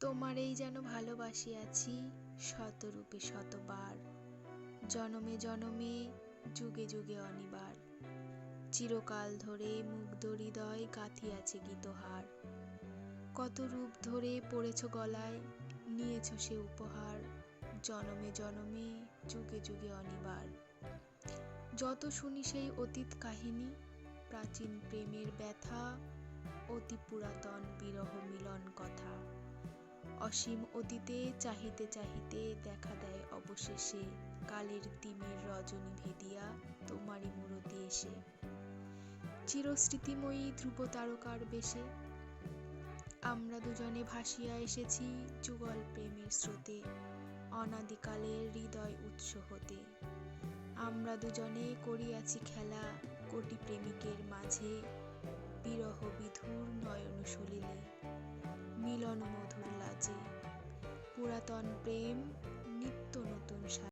তোমারেই যেন ভালোবাসিয়াছি শতরূপে শতবার। জনমে জনমে, যুগে যুগে অনিবার। চিরকাল ধরে মুগ্ধ হৃদয় গাঁথিয়াছে গীতহার। কত রূপ ধরে পড়েছ গলায়, নিয়েছ সে উপহার। জনমে জনমে, যুগে যুগে অনিবার। যত শুনি সেই অতীত কাহিনী, প্রাচীন প্রেমের ব্যথা, অতি পুরাতন বিরহ মিলন কথা। অসীম অতীতে চাহিতে চাহিতে দেখা দেয় অবশেষে। কালের তিমির রজনী ভেদিয়া তোমারই মূরতি এসে। চিরস্মৃতিময়ী ধ্রুব তারকার বেশে। আমরা দুজনে ভাসিয়া এসেছি যুগল প্রেমের স্রোতে অনাদিকালের হৃদয় উৎস হতে। আমরা দুজনে করিয়াছি খেলা, কোটি প্রেমিকের মাঝে, বিরহ বিধুর পুরাতন প্রেম